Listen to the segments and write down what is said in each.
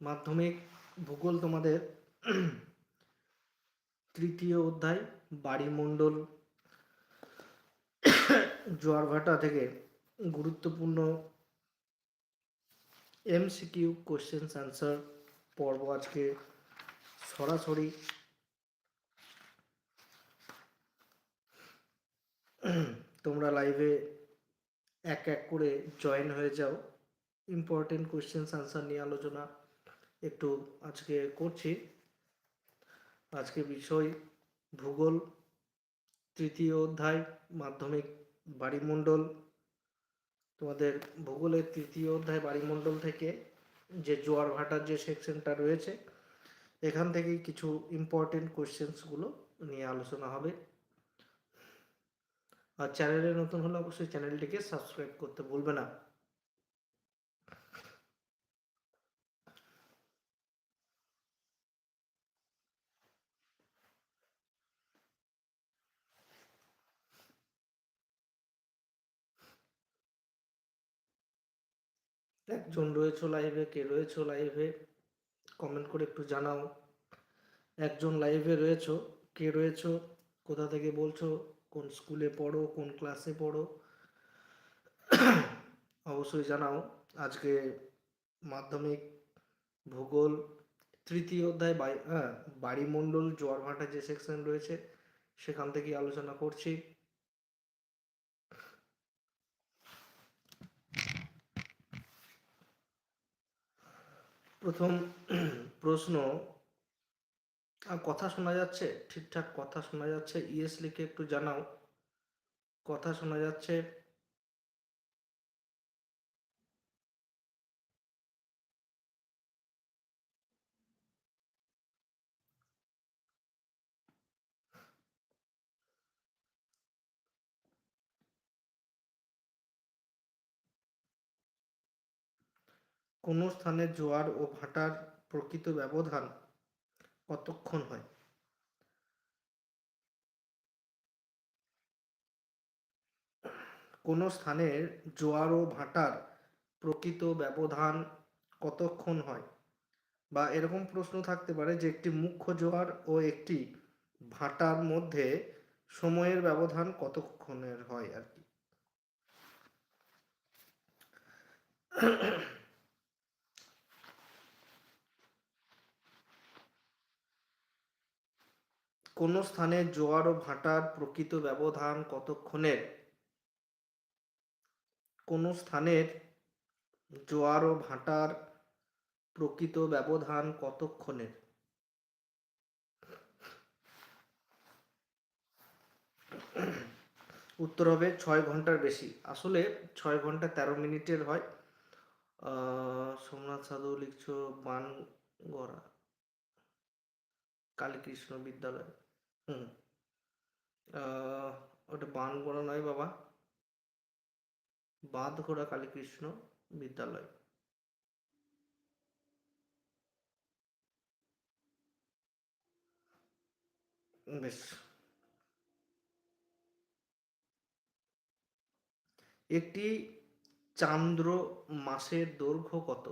মাধ্যমিক ভূগোল তোমাদের তৃতীয় অধ্যায়, বাড়িমণ্ডল জোয়ারভাটা থেকে গুরুত্বপূর্ণ এমসিকিউ কোশ্চেন্স অ্যান্সার পর্ব আজকে সরাসরি তোমরা লাইভে এক এক করে জয়েন হয়ে যাও। ইম্পর্টেন্ট কোশ্চেন্স আনসার নিয়ে আলোচনা একটু আজকে করছি। আজকে বিষয় ভূগোল, তৃতীয় অধ্যায়, মাধ্যমিক বাড়িমণ্ডল। তোমাদের ভূগোলের তৃতীয় অধ্যায় বাড়িমণ্ডল থেকে যে জোয়ার ভাটার যে সেকশনটা রয়েছে, এখান থেকেই কিছু ইম্পর্টেন্ট কোয়েশ্চেন্সগুলো নিয়ে আলোচনা হবে। আর চ্যানেলে নতুন হলে অবশ্যই চ্যানেলটিকে সাবস্ক্রাইব করতে ভুলবে না। একজন রয়েছো লাইভে কে রয়েছো লাইভে কমেন্ট করে একটু জানাও। একজন লাইভে রয়েছো, কে রয়েছো, কোথা থেকে বলছো, কোন স্কুলে পড়ো, কোন ক্লাসে পড়ো, অবশ্যই জানাও। আজকে মাধ্যমিক, ভূগোল, তৃতীয় অধ্যায় হ্যাঁ বাড়িমণ্ডল, জোয়ারভাটা যে সেকশন রয়েছে, সেখান থেকে আলোচনা করছি। প্রথম প্রশ্ন কথা শোনা যাচ্ছে, ঠিকঠাক কথা শোনা যাচ্ছে। ইয়েস লিখে একটু জানাও। কথা শোনা যাচ্ছে। কোন স্থানে জোয়ার ও ভাটার প্রকৃত ব্যবধান কতক্ষণ হয়? কোন স্থানের জোয়ার ও ভাটার প্রকৃত ব্যবধান কতক্ষণ হয়? বা এরকম প্রশ্ন থাকতে পারে যে একটি মুখ্য জোয়ার ও একটি ভাটার মধ্যে সময়ের ব্যবধান কতক্ষণের হয় আর কি? কোন স্থানে জোয়ার ও ভাটার প্রকৃত ব্যবধান কতক্ষণের? কোন স্থানের জোয়ার ও ভাটার প্রকৃত ব্যবধান কতক্ষণের? উত্তর হবে ছয় ঘণ্টার বেশি। আসলে ছয় ঘণ্টা তেরো মিনিটের হয়। সোমনাথ সাধু লিখছো বানগড়া, কালীকৃষ্ণ বিদ্যালয়। হুম। ওটা বানগড়া নয় বাবা। বাঁধগোড়া কালীকৃষ্ণ বিদ্যালয়। বেশ। একটি চান্দ্র মাসের দৈর্ঘ্য কত?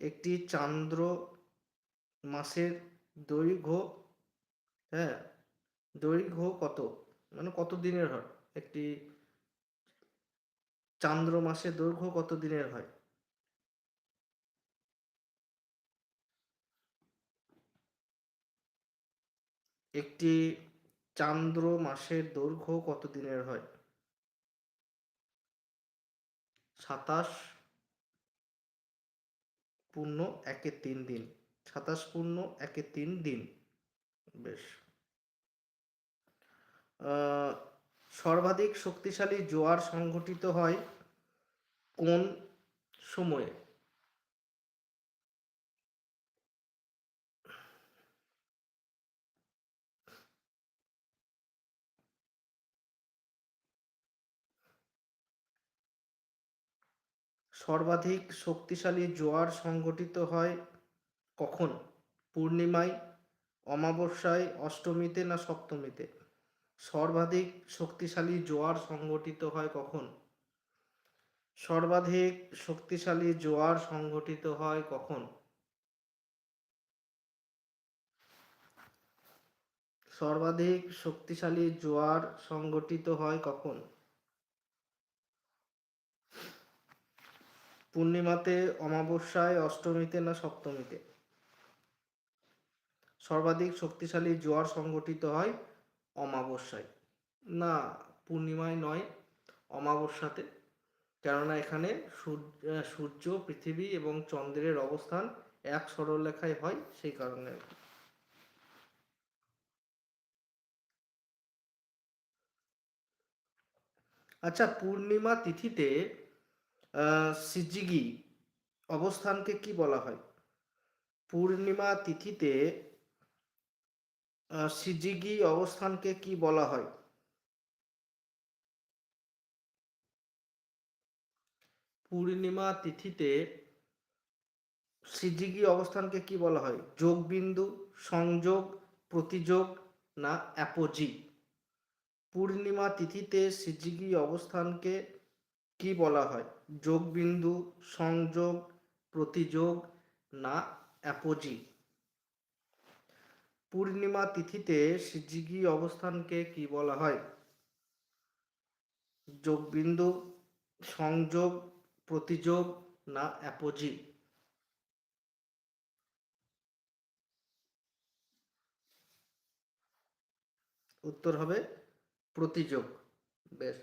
একটি চান্দ্র মাসের দৈর্ঘ্য হ্যাঁ দৈর্ঘ্য কত? মানে কত দিনের হয়? একটি চান্দ্র মাসের দৈর্ঘ্য কত দিনের হয়? একটি চান্দ্র মাসের দৈর্ঘ্য কত দিনের হয়? সাতাশ পূর্ণ একে তিন দিন। সাতাশ পূর্ণ একে তিন দিন। বেশ। সর্বাধিক শক্তিশালী জোয়ার সংঘটিত হয় কোন সময়ে? সর্বাধিক শক্তিশালী জোয়ার সংঘটিত হয় কখন? পূর্ণিমায়, অমাবস্যায়, অষ্টমীতে না সপ্তমীতে? সর্বাধিক শক্তিশালী জোয়ার সংগঠিত হয় কখন? সর্বাধিক শক্তিশালী জোয়ার সংঘটিত হয় কখন? সর্বাধিক শক্তিশালী জোয়ার সংগঠিত হয় কখন? পূর্ণিমাতে, অমাবস্যায়, অষ্টমীতে না সপ্তমীতে? সর্বাধিক শক্তিশালী জোয়ার সংগঠিত হয় অমাবস্যায়। না, পূর্ণিমায় নয়, অমাবস্যাতে। কেননা এখানে সূর্য পৃথিবী এবং চন্দ্রের অবস্থান এক সরলরেখায় হয় সেই কারণে। আচ্ছা পূর্ণিমা তিথিতে সিজিগি অবস্থানকে কি বলা হয়? পূর্ণিমা তিথিতে সিজিগি অবস্থানকে কি বলা হয়? পূর্ণিমা তিথিতে সিজিগি অবস্থানকে কি বলা হয়? যোগবিন্দু, সংযোগ, প্রতিযোগ না অ্যাপোজি? পূর্ণিমা তিথিতে সিজিগি অবস্থানকে কি বলা হয়? যোগবিন্দু, সংযোগ, প্রতিযোগ না অ্যাপোজি? পূর্ণিমা তিথিতে সিজিগি অবস্থানকে কি বলা হয়? যোগবিন্দু, সংযোগ, প্রতিযোগ না অ্যাপোজি? উত্তর হবে প্রতিযোগ। বেশ।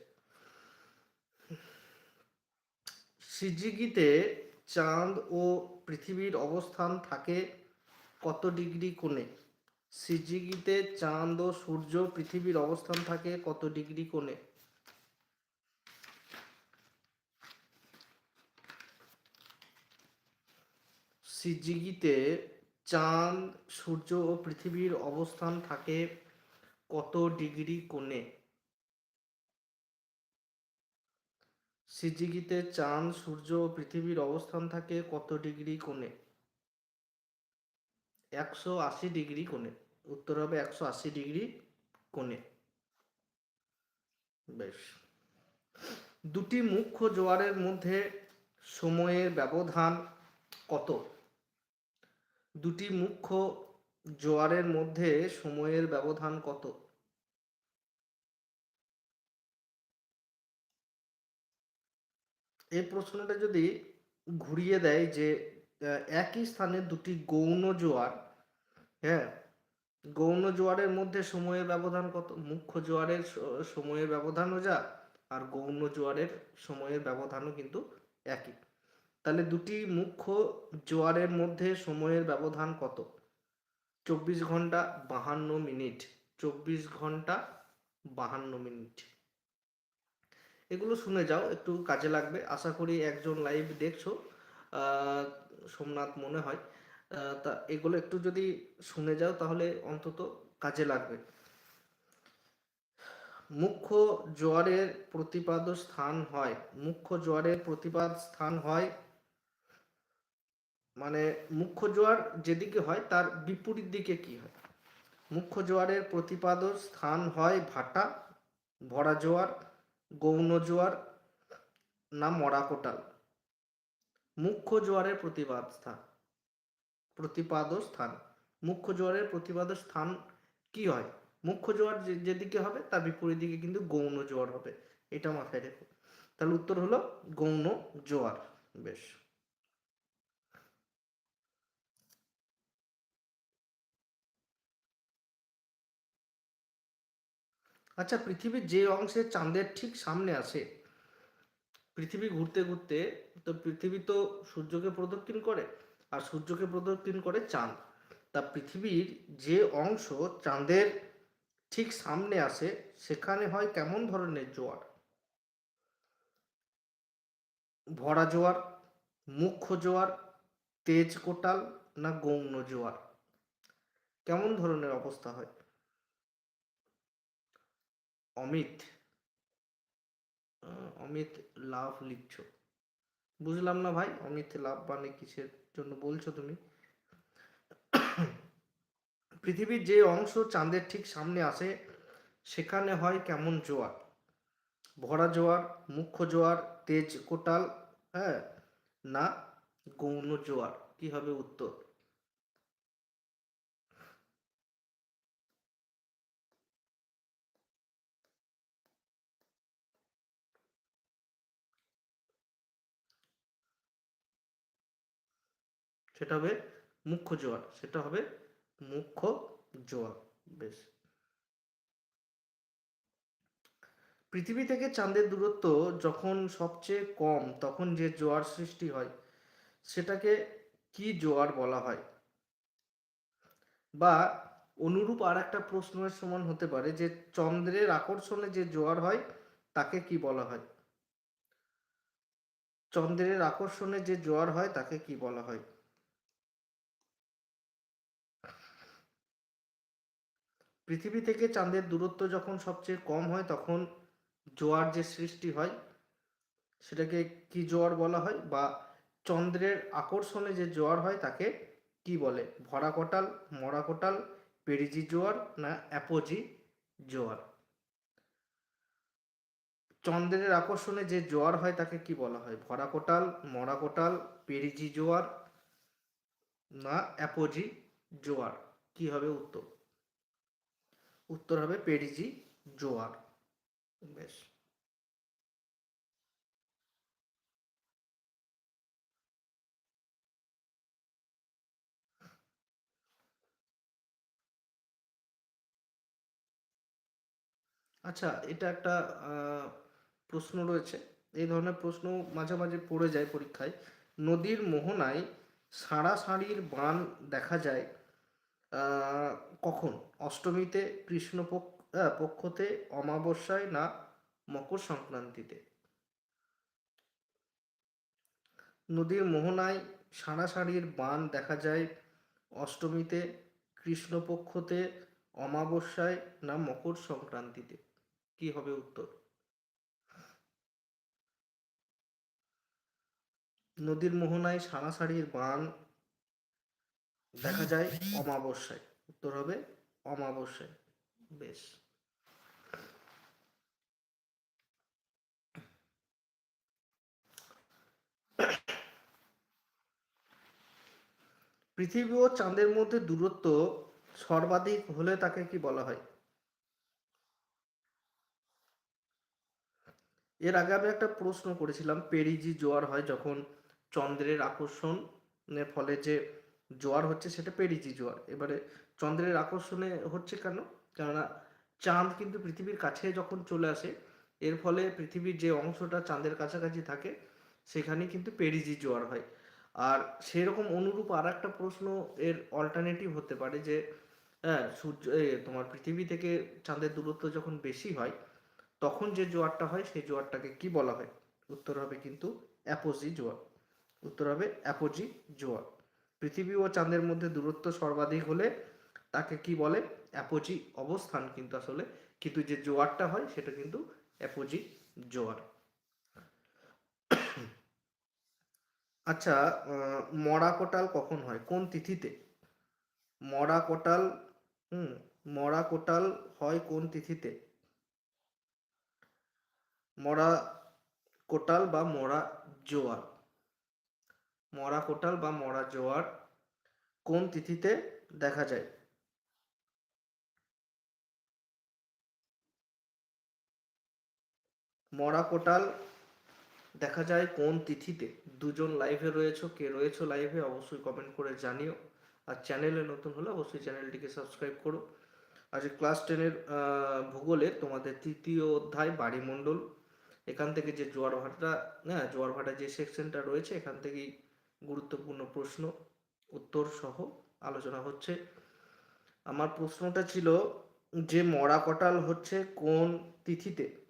সিজিগিতে চাঁদ ও পৃথিবীর অবস্থান থাকে কত ডিগ্রি কোণে? সিজিগিতে চাঁদ ও সূর্য পৃথিবীর অবস্থান থাকে কত ডিগ্রি কোণে? সিজিগিতে চাঁদ, সূর্য ও পৃথিবীর অবস্থান থাকে কত ডিগ্রি কোণে? সিজিগিতে চাঁদ, সূর্য ও পৃথিবীর অবস্থান থাকে কত ডিগ্রি কোণে? একশো আশি ডিগ্রি কোণে। উত্তর হবে একশো আশি ডিগ্রি কোণে। বেশ। দুটি মুখ্য জোয়ারের মধ্যে সময়ের ব্যবধান কত? দুটি মুখ্য জোয়ারের মধ্যে সময়ের ব্যবধান কত? এই প্রশ্নটা যদি ঘুরিয়ে দেয় যে একই স্থানে দুটি গৌণ জোয়ার হ্যাঁ গৌণ জোয়ারের মধ্যে সময়ের ব্যবধান কত? মুখ্য জোয়ারের সময়ের ব্যবধানও যা, আর গৌণ জোয়ারের সময়ের ব্যবধানও কিন্তু একই। তাহলে দুটি মুখ্য জোয়ারের মধ্যে সময়ের ব্যবধান কত? চব্বিশ ঘণ্টা বাহান্ন মিনিট, চব্বিশ ঘণ্টা বাহান্ন মিনিট। এগুলো শুনে যাও, একটু কাজে লাগবে। আশা করি একজন লাইভ দেখছ সোমনাথ মনে হয়। তা এগুলো একটু যদি শুনে যাও তাহলে অন্তত কাজে লাগবে। মুখ্য জোয়ারের প্রতিপাদ স্থান হয়। মুখ্য জোয়ারের প্রতিপাদ স্থান হয় মানে মুখ্য জোয়ার যেদিকে হয় তার বিপরীত দিকে কি হয়? মুখ্য জোয়ারের প্রতিপাদ স্থান হয় ভাটা, ভরা জোয়ার, গৌণ জোয়ার না মরা কোটাল মুখ্য জোয়ারের প্রতিপাদ স্থান। প্রতিপাদ স্থান। মুখ্য জোয়ারের প্রতিপাদ স্থান কি হয়? মুখ্য জোয়ার যেদিকে হবে, তার বিপরীত দিকে কিন্তু গৌণ জোয়ার হবে। এটা মাথায় রেখো। তাহলে উত্তর হলো গৌণ জোয়ার। বেশ। আচ্ছা পৃথিবীর যে অংশে চাঁদের ঠিক সামনে আছে, পৃথিবী ঘুরতে ঘুরতে তো পৃথিবী তো সূর্যকে প্রদক্ষিণ করে। আর সূর্যকে প্রদক্ষিণ করে চাঁদ। তা পৃথিবীর যে অংশ চাঁদের ঠিক সামনে আসে, সেখানে হয় কেমন ধরনের জোয়ার? ভরা জোয়ার, মুখ্য জোয়ার, তেজ কোটাল না গৌণ জোয়ার? কেমন ধরনের অবস্থা হয়? অমিত অমিত লাভ লিখছ। বুঝলাম না ভাই, অমিত লাভ মানে কিসের? জন্য বলছো তুমি। পৃথিবীর যে অংশ চাঁদের ঠিক সামনে আসে সেখানে হয় কেমন জোয়ার? ভরা জোয়ার, মুখ্য জোয়ার, তেজ কোটাল হ্যাঁ না, গৌণ জোয়ার? কি হবে উত্তর? সেটা হবে মুখ্য জোয়ার, সেটা হবে মুখ্য জোয়ার, বেশ। পৃথিবী থেকে চাঁদের দূরত্ব যখন সবচেয়ে কম, তখন যে জোয়ার সৃষ্টি হয়, সেটাকে কি জোয়ার বলা হয়? বা অনুরূপ আর একটা প্রশ্নের সমান হতে পারে যে চন্দ্রের আকর্ষণে যে জোয়ার হয়, তাকে কি বলা হয়? চন্দ্রের আকর্ষণে যে জোয়ার হয়, তাকে কি বলা হয়? পৃথিবী থেকে চাঁদের দূরত্ব যখন সবচেয়ে কম হয়, তখন জোয়ার যে সৃষ্টি হয়, সেটাকে কি জোয়ার বলা হয়? বা চন্দ্রের আকর্ষণে যে জোয়ার হয়, তাকে কি বলে? ভরা কোটাল মরা কোটাল পেরিজি জোয়ার না অ্যাপোজি জোয়ার? চন্দ্রের আকর্ষণে যে জোয়ার হয়, তাকে কি বলা হয়? ভরা কোটাল মরা কোটাল পেরিজি জোয়ার না অ্যাপোজি জোয়ার? কি হবে উত্তর? উত্তর হবে পেরিজি জোয়ার। বেশ। আচ্ছা এটা একটা প্রশ্ন রয়েছে। এই ধরনের প্রশ্ন মাঝে মাঝে পড়ে যায় পরীক্ষায়। নদীর মোহনায় সারা সারির বান দেখা যায় কখন? অষ্টমীতে, কৃষ্ণপক্ষ পক্ষতে, অমাবস্যায় না মকর সংক্রান্তিতে? নদীর মোহনায় সারা সারির বান দেখা যায় অষ্টমীতে, কৃষ্ণপক্ষতে, অমাবস্যায় না মকর সংক্রান্তিতে? কি হবে উত্তর? নদীর মোহনায় সারা সারির বান দেখা যায় অমাবস্যায়। উত্তর হবে অমাবস্যায়। বেশ। পৃথিবী ও চাঁদের মধ্যে দূরত্ব সর্বাধিক হলে তাকে কি বলা হয়? এর আগে আমি একটা প্রশ্ন করেছিলাম, পেরিজি জোয়ার হয় যখন চন্দ্রের আকর্ষণের ফলে যে জোয়ার হচ্ছে সেটা পেরিজি জোয়ার এবারে চন্দ্রের আকর্ষণে হচ্ছে কেন? কেননা চাঁদ কিন্তু পৃথিবীর কাছে যখন চলে আসে, এর ফলে পৃথিবীর যে অংশটা চাঁদের কাছাকাছি থাকে সেখানে কিন্তু পেরিজি জোয়ার হয়। আর সেরকম অনুরূপ আর একটা প্রশ্ন এর অল্টারনেটিভ হতে পারে যে হ্যাঁ সূর্য তোমার পৃথিবী থেকে চাঁদের দূরত্ব যখন বেশি হয়, তখন যে জোয়ারটা হয়, সেই জোয়ারটাকে কি বলা হয়? উত্তর হবে কিন্তু অ্যাপোজি জোয়ার উত্তর হবে অ্যাপোজি জোয়ার পৃথিবী ও চাঁদের মধ্যে দূরত্ব সর্বাধিক হলে তাকে কি বলে? অ্যাপোজি অবস্থান কিন্তু আসলে। কিন্তু যে জোয়ারটা হয়, সেটা কিন্তু অ্যাপোজি জোয়ার। আচ্ছা মরা কোটাল কখন হয়? কোন তিথিতে? মরা কোটাল, হুম, মরা কোটাল হয় কোন তিথিতে? মরা কোটাল বা মরা জোয়ার। মরা কোটাল বা মরা জোয়ার কোন তিথিতে দেখা যায়? মরা কোটাল দেখা যায় কোন তিথিতে? দুজন লাইভে রয়েছো, কে রয়েছো লাইভে অবশ্যই কমেন্ট করে জানিও। আর চ্যানেলে নতুন হলে অবশ্যই চ্যানেলটিকে সাবস্ক্রাইব করো। আজ ক্লাস টেনের ভূগোলে তোমাদের তৃতীয় অধ্যায় বাড়িমণ্ডল। এখান থেকে যে জোয়ার ভাটা হ্যাঁ জোয়ার ভাটা যে সেকশনটা রয়েছে, এখান থেকেই গুরুত্বপূর্ণ প্রশ্ন, উত্তর সহ আলোচনা হচ্ছে। আমার প্রশ্নটা ছিল, যে মরা কটাল হচ্ছে কোন তিথিতে?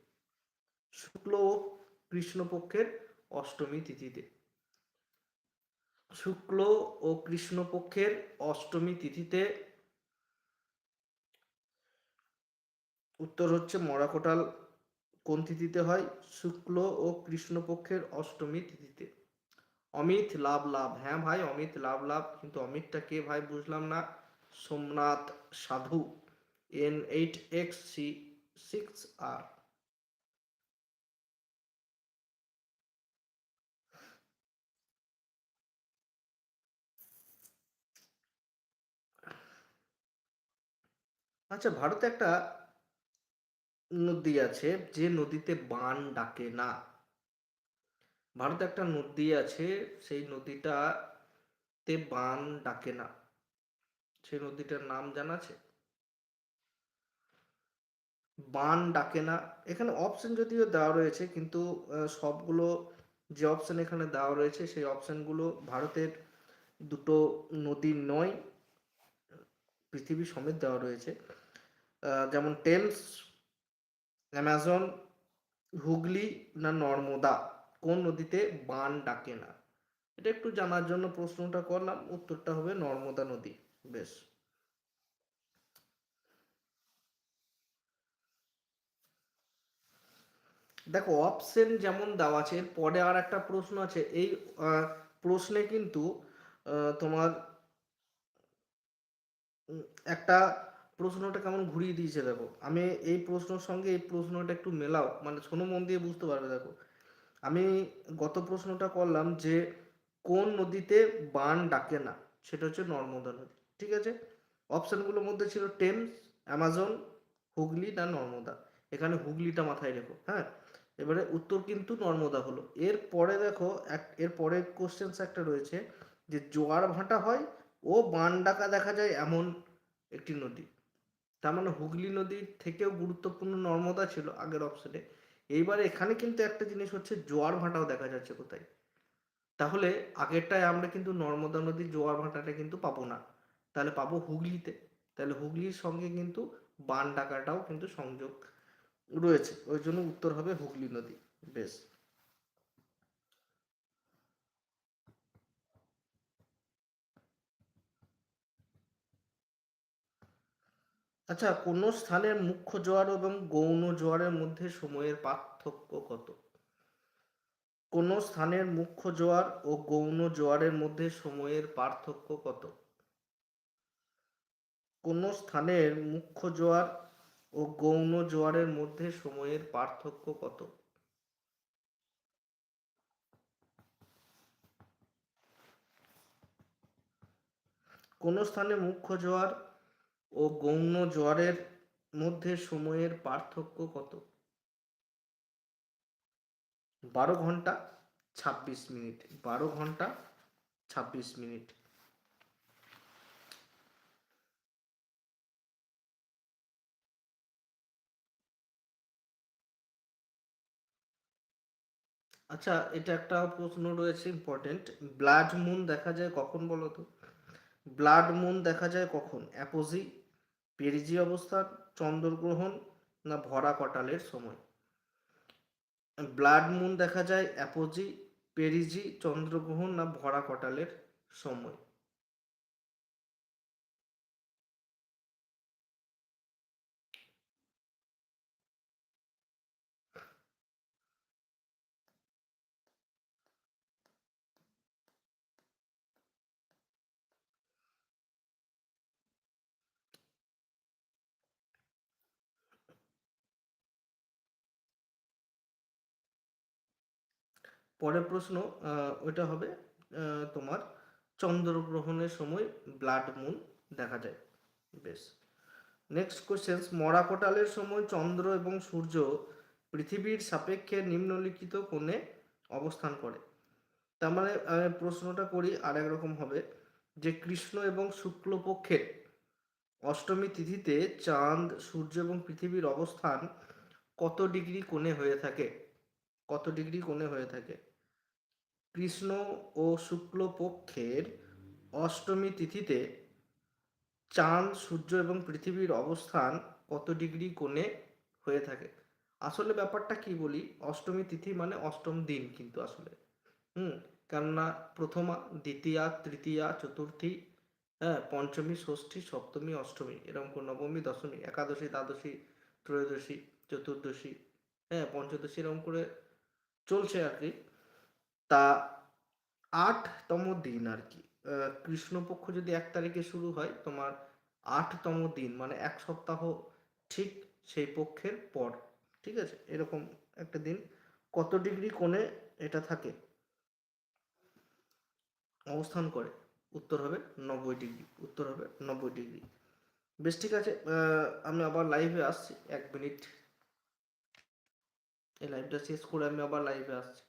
শুক্ল ও কৃষ্ণপক্ষের অষ্টমী তিথিতে। শুক্ল ও কৃষ্ণপক্ষের অষ্টমী তিথিতে উত্তর হচ্ছে মরা মরাকোটাল কোন তিথিতে হয়? শুক্ল ও কৃষ্ণপক্ষের অষ্টমী তিথিতে। অমিত লাভ লাভ। হ্যাঁ ভাই, অমিত লাভ লাভ। কিন্তু অমিতটা কে ভাই বুঝলাম না? Somnath Sadhu. N eight X C six আর আচ্ছা ভারতে একটা নদী আছে যে নদীতে বান ডাকে না। ভারতে একটা নদী আছে, সেই নদীটা তে বান ডাকে না। সেই নদীটার নাম জানা আছে? বান ডাকে না। এখানে অপশন যদিও দেওয়া রয়েছে, কিন্তু সবগুলো যে অপশন এখানে দেওয়া রয়েছে, সেই অপশনগুলো ভারতের দুটো নদী নয়, পৃথিবী সমেত দেওয়া রয়েছে। যেমন টেলস, অ্যামাজন, হুগলি না নর্মদা। কোন নদীতে বান ডাকে না? এটা একটু জানার জন্য প্রশ্নটা করলাম, উত্তরটা হবে নর্মদা নদী। বেশ। দেখো, অপশন যেমন দেওয়া আছে পরে আর একটা প্রশ্ন আছে। এই প্রশ্নে কিন্তু তোমার একটা প্রশ্নটা কেমন ঘুরিয়ে দিয়েছে, দেখো। আমি এই প্রশ্নের সঙ্গে এই প্রশ্নটা একটু মেলাও মানে শোনো মন দিয়ে বুঝতে পারবে, দেখো। আমি গত প্রশ্নটা করলাম যে কোন নদীতে বান ডাকে না? সেটা হচ্ছে নর্মদা নদী, ঠিক আছে? অপশনগুলোর মধ্যে ছিল টেমস, অ্যামাজন, হুগলি না নর্মদা। এখানে হুগলিটা মাথায় রেখো হ্যাঁ? এবারে উত্তর কিন্তু নর্মদা হলো। এর পরে দেখো, এক, এর পরে কোশ্চেন্স একটা রয়েছে যে জোয়ার ভাঁটা হয় ও বান ডাকা দেখা যায় এমন একটি নদী। তার মানে হুগলি নদীর থেকেও গুরুত্বপূর্ণ নর্মদা ছিল আগের অপশনে এইবার এখানে কিন্তু একটা জিনিস হচ্ছে জোয়ার ভাটাও দেখা যাচ্ছে কোথায়? তাহলে আগেরটায় আমরা কিন্তু নর্মদা নদীর জোয়ার ভাটাটা কিন্তু পাবো না। তাহলে পাবো হুগলিতে। তাহলে হুগলির সঙ্গে কিন্তু বান ডাকাটাও কিন্তু সংযোগ রয়েছে। ওই জন্য উত্তর হবে হুগলি নদী। বেশ। আচ্ছা কোন স্থানের মুখ্য জোয়ার এবং গৌণ জোয়ারের মধ্যে সময়ের পার্থক্য কত? কোন স্থানের মুখ্য জোয়ার ও গৌণ জোয়ারের মধ্যে সময়ের পার্থক্য কত? কোন স্থানের মুখ্য জোয়ার ও গৌণ জোয়ারের মধ্যে সময়ের পার্থক্য কত? কোন স্থানে মুখ্য জোয়ার ও গৌণ জোয়ারের মধ্যে সময়ের পার্থক্য কত? বারো ঘণ্টা, ছাব্বিশ মিনিট। বারো ঘণ্টা, ছাব্বিশ মিনিট। আচ্ছা এটা একটা প্রশ্ন রয়েছে ইম্পর্টেন্ট ব্লাড মুন দেখা যায় কখন বলো তো ব্লাড মুন দেখা যায় কখন? অ্যাপোজি পেরিজি অবস্থান চন্দ্রগ্রহণ না ভরা কটালের সময়? ব্লাড মুন দেখা যায় অ্যাপোজি, পেরিজি, চন্দ্রগ্রহণ না ভরা কটালের সময়? পরের প্রশ্ন ওইটা হবে তোমার চন্দ্রগ্রহণের সময় ব্লাড মুন দেখা যায়। বেশ। নেক্সট কোশ্চেন মরা কোটালের সময় চন্দ্র এবং সূর্য পৃথিবীর সাপেক্ষে নিম্নলিখিত কোণে অবস্থান করে। তার মানে প্রশ্নটা করি আর রকম হবে, যে কৃষ্ণ এবং শুক্লপক্ষের অষ্টমী তিথিতে চাঁদ, সূর্য এবং পৃথিবীর অবস্থান কত ডিগ্রি কোণে হয়ে থাকে? কত ডিগ্রি কোণে হয়ে থাকে? কৃষ্ণ ও শুক্লপক্ষের অষ্টমী তিথিতে চাঁদ, সূর্য এবং পৃথিবীর অবস্থান কত ডিগ্রি কোণে হয়ে থাকে? আসলে ব্যাপারটা কি বলি? অষ্টমী তিথি মানে অষ্টম দিন কিন্তু আসলে। হুম, কেননা প্রথমা, দ্বিতীয়া, তৃতীয়া, চতুর্থী হ্যাঁ পঞ্চমী, ষষ্ঠী, সপ্তমী, অষ্টমী, এরকম করে নবমী, দশমী, একাদশী, দ্বাদশী, ত্রয়োদশী, চতুর্দশী হ্যাঁ পঞ্চদশী এরকম করে চলছে আর কি। তা আটতম দিন আর কি। কৃষ্ণপক্ষ যদি এক তারিখে শুরু হয়, তোমার আটতম দিন মানে এক সপ্তাহ ঠিক সেই পক্ষের পর, ঠিক আছে? এরকম একটা দিন। কত ডিগ্রি কোণে এটা থাকে? অবস্থান করে। উত্তর হবে নব্বই ডিগ্রি, উত্তর হবে নব্বই ডিগ্রি। বেশ ঠিক আছে আমি আবার লাইভে আসছি, এক মিনিট। এই লাইভটা শেষ করে আমি আবার লাইভে আসছি।